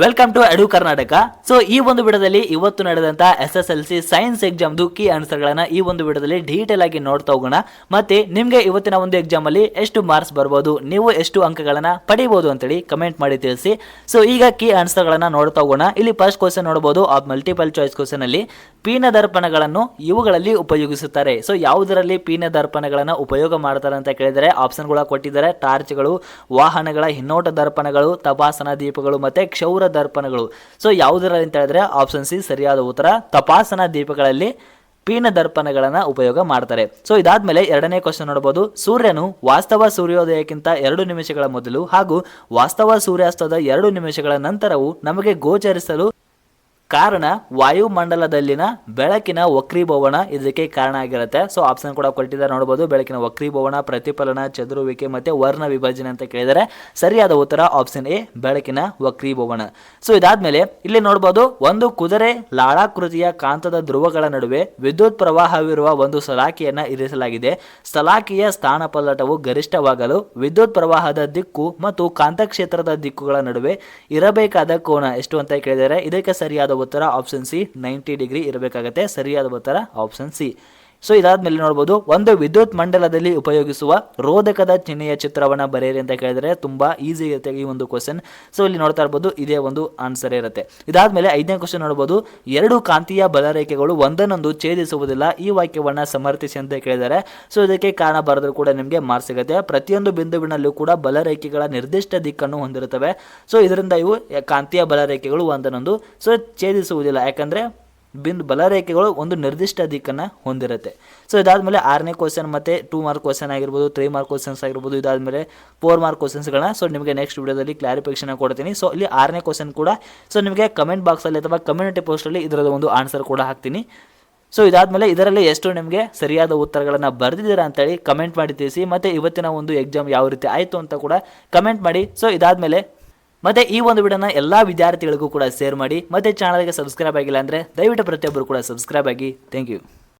Welcome to ಅಡು Karnataka so ಈ ಒಂದು ವಿಡಿಯೋದಲ್ಲಿ ಇವತ್ತು ನಡೆದಂತ S S L C science ಎಕ್ಸಾಮ್ದು key answer ಗಳನ್ನ ಈ ಒಂದು ವಿಡಿಯೋದಲ್ಲಿ ಡೀಟೇಲ್ ಆಗಿ ನೋಡ್ತಾ ಹೋಗೋಣ. ಮತ್ತೆ ನಿಮ್ಗೆ ಇವತ್ತಿನ ಒಂದು ಎಕ್ಸಾಮ್ ಅಲ್ಲಿ ಎಷ್ಟು ಮಾರ್ಕ್ಸ್ ಬರ್ಬೋದು, ನೀವು ಎಷ್ಟು ಅಂಕಗಳನ್ನ ಪಡಿಬಹುದು ಅಂತೇಳಿ ಕಮೆಂಟ್ ಮಾಡಿ ತಿಳಿಸಿ. ಸೊ ಈಗ ಕೀ ಆನ್ಸರ್ ಗಳನ್ನ ನೋಡ್ತಾ ಹೋಗೋಣ. ಇಲ್ಲಿ ಫಸ್ಟ್ ಕ್ವಶನ್ ನೋಡಬಹುದು ಆ ಮಲ್ಟಿಪಲ್ ಚಾಯ್ಸ್ ಕ್ವಶನ್ ಅಲ್ಲಿ ಪೀನ ದರ್ಪಣಗಳನ್ನು ಇವುಗಳಲ್ಲಿ ಉಪಯೋಗಿಸುತ್ತಾರೆ. ಸೊ ಯಾವುದರಲ್ಲಿ ಪೀನ ದರ್ಪಣಗಳನ್ನ ಉಪಯೋಗ ಮಾಡ್ತಾರೆ ಅಂತ ಕೇಳಿದರೆ ಆಪ್ಷನ್ಗಳ ಕೊಟ್ಟಿದ್ದಾರೆ. ಟಾರ್ಚ್ಗಳು ವಾಹನಗಳ ಹಿನ್ನೋಟ ದರ್ಪಣಗಳು, ತಪಾಸಣಾ ದೀಪಗಳು, ಮತ್ತೆ ಕ್ಷೌರ ದರ್ಪಣಗಳು. ಸೊ ಯಾವುದರಲ್ಲಿ ಅಂತ ಹೇಳಿದ್ರೆ ಆಪ್ಷನ್ ಸಿ ಸರಿಯಾದ ಉತ್ತರ, ತಪಾಸಣಾ ದೀಪಗಳಲ್ಲಿ ಪೀನ ದರ್ಪಣಗಳನ್ನ ಉಪಯೋಗ ಮಾಡ್ತಾರೆ. ಸೊ ಇದಾದ್ಮೇಲೆ ಎರಡನೇ ಕ್ವಶನ್ ನೋಡಬಹುದು ಸೂರ್ಯನು ವಾಸ್ತವ ಸೂರ್ಯೋದಯಕ್ಕಿಂತ ಎರಡು ನಿಮಿಷಗಳ ಮೊದಲು ಹಾಗೂ ವಾಸ್ತವ ಸೂರ್ಯಾಸ್ತದ ಎರಡು ನಿಮಿಷಗಳ ನಂತರವೂ ನಮಗೆ ಗೋಚರಿಸಲು ಕಾರಣ ವಾಯುಮಂಡಲದಲ್ಲಿನ ಬೆಳಕಿನ ವಕ್ರೀಭವನ ಇದಕ್ಕೆ ಕಾರಣ ಆಗಿರುತ್ತೆ. ಸೊ ಆಪ್ಷನ್ ಕೂಡ ಕೊಟ್ಟಿದ್ದಾರೆ. ನೋಡಬಹುದು ಬೆಳಕಿನ ವಕ್ರೀಭವನ, ಪ್ರತಿಫಲನ, ಚದುರುವಿಕೆ ಮತ್ತೆ ವರ್ಣ ವಿಭಜನೆ ಅಂತ ಕೇಳಿದರೆ ಸರಿಯಾದ ಉತ್ತರ ಆಪ್ಷನ್ ಎ ಬೆಳಕಿನ ವಕ್ರೀಭವನ. ಸೊ ಇದಾದ್ಮೇಲೆ ಇಲ್ಲಿ ನೋಡಬಹುದು ಒಂದು ಕುದುರೆ ಲಾಳಾಕೃತಿಯ ಕಾಂತದ ಧ್ರುವಗಳ ನಡುವೆ ವಿದ್ಯುತ್ ಪ್ರವಾಹವಿರುವ ಒಂದು ಸಲಾಕಿಯನ್ನ ಇರಿಸಲಾಗಿದೆ. ಸಲಾಕಿಯ ಸ್ಥಾನಪಲ್ಲಟವು ಗರಿಷ್ಠವಾಗಲು ವಿದ್ಯುತ್ ಪ್ರವಾಹದ ದಿಕ್ಕು ಮತ್ತು ಕಾಂತಕ್ಷೇತ್ರದ ದಿಕ್ಕುಗಳ ನಡುವೆ ಇರಬೇಕಾದ ಕೋನ ಎಷ್ಟು ಅಂತ ಕೇಳಿದರೆ ಇದಕ್ಕೆ ಸರಿಯಾದ ಉತ್ತರ ಆಪ್ಷನ್ ಸಿ ನೈಂಟಿ ಡಿಗ್ರಿ ಇರಬೇಕಾಗತ್ತೆ. ಸರಿಯಾದ ಉತ್ತರ ಆಪ್ಷನ್ ಸಿ ಸೊ ಇದಾದ್ಮೇಲೆ ನೋಡ್ಬೋದು, ಒಂದು ವಿದ್ಯುತ್ ಮಂಡಲದಲ್ಲಿ ಉಪಯೋಗಿಸುವ ರೋಧಕದ ಚಿಹ್ನೆಯ ಚಿತ್ರವನ್ನ ಬರೆಯಿರಿ ಅಂತ ಕೇಳಿದ್ರೆ ತುಂಬಾ ಈಸಿ ಇರುತ್ತೆ ಈ ಒಂದು ಕ್ವಶನ್ ಸೊ ಇಲ್ಲಿ ನೋಡ್ತಾ ಇರ್ಬೋದು, ಇದೇ ಒಂದು ಆನ್ಸರ್ ಇರುತ್ತೆ. ಇದಾದ್ಮೇಲೆ ಐದನೇ ಕ್ವಶನ್ ನೋಡಬಹುದು ಎರಡು ಕಾಂತೀಯ ಬಲರೇಖೆಗಳು ಒಂದನ್ನೊಂದು ಛೇದಿಸುವುದಿಲ್ಲ, ಈ ವಾಕ್ಯವನ್ನ ಸಮರ್ಥಿಸಿ ಅಂತ ಕೇಳಿದ್ದಾರೆ. ಸೊ ಇದಕ್ಕೆ ಕಾರಣ ಬರೆದ್ರು ಕೂಡ ನಿಮಗೆ ಮಾರ್ಕ್ಸ್ ಸಿಗುತ್ತೆ. ಪ್ರತಿಯೊಂದು ಬಿಂದುವಿನಲ್ಲೂ ಕೂಡ ಬಲರೇಖೆಗಳ ನಿರ್ದಿಷ್ಟ ದಿಕ್ಕನ್ನು ಹೊಂದಿರುತ್ತವೆ. ಸೊ ಇದರಿಂದ ಇವು ಕಾಂತೀಯ ಬಲರೇಖೆಗಳು ಒಂದನ್ನೊಂದು ಸೊ ಛೇದಿಸುವುದಿಲ್ಲ. ಯಾಕಂದ್ರೆ ಬಿಂದು ಬಲರೇಖೆಗಳು ಒಂದು ನಿರ್ದಿಷ್ಟ ದಿಕ್ಕನ್ನು ಹೊಂದಿರುತ್ತೆ. ಸೊ ಇದಾದಮೇಲೆ ಆರನೇ ಕ್ವಶನ್ ಮತ್ತು ಟೂ ಮಾರ್ಕ್ ಕ್ವಶನ್ ಆಗಿರ್ಬೋದು ತ್ರೀ ಮಾರ್ಕ್ ಕ್ವಶನ್ಸ್ ಆಗಿರ್ಬೋದು, ಇದಾದಮೇಲೆ ಫೋರ್ ಮಾರ್ಕ್ ಕ್ವಶನ್ಸ್ಗಳನ್ನ ಸೊ ನಿಮಗೆ ನೆಕ್ಸ್ಟ್ ವಿಡಿಯೋದಲ್ಲಿ ಕ್ಲಾರಿಫಿಕೇಷನ್ ಕೊಡ್ತೀನಿ. ಸೊ ಇಲ್ಲಿ ಆರನೇ ಕ್ವಶನ್ ಕೂಡ ಸೊ ನಿಮಗೆ ಕಮೆಂಟ್ ಬಾಕ್ಸಲ್ಲಿ ಅಥವಾ ಕಮ್ಯುನಿಟಿ ಪೋಸ್ಟಲ್ಲಿ ಇದರದ ಒಂದು ಆನ್ಸರ್ ಕೂಡ ಹಾಕ್ತೀನಿ. ಸೊ ಇದಾದಮೇಲೆ ಇದರಲ್ಲಿ ಎಷ್ಟು ನಿಮಗೆ ಸರಿಯಾದ ಉತ್ತರಗಳನ್ನು ಬರೆದಿದ್ದೀರಾ ಅಂತೇಳಿ ಕಮೆಂಟ್ ಮಾಡಿ ತಿಳಿಸಿ. ಮತ್ತು ಇವತ್ತಿನ ಒಂದು ಎಕ್ಸಾಮ್ ಯಾವ ರೀತಿ ಆಯಿತು ಅಂತ ಕೂಡ ಕಮೆಂಟ್ ಮಾಡಿ. ಸೊ ಇದಾದಮೇಲೆ ಮತ್ತೆ ಈ ಒಂದು ವಿಡಿಯೋನ ಎಲ್ಲ ವಿದ್ಯಾರ್ಥಿಗಳಿಗೂ ಕೂಡ ಶೇರ್ ಮಾಡಿ, ಮತ್ತೆ ಚಾನಲ್ಗೆ ಸಬ್ಸ್ಕ್ರೈಬ್ ಆಗಿಲ್ಲ ಅಂದ್ರೆ ದಯವಿಟ್ಟು ಪ್ರತಿಯೊಬ್ಬರು ಕೂಡ ಸಬ್ಸ್ಕ್ರೈಬ್ ಆಗಿ. Thank you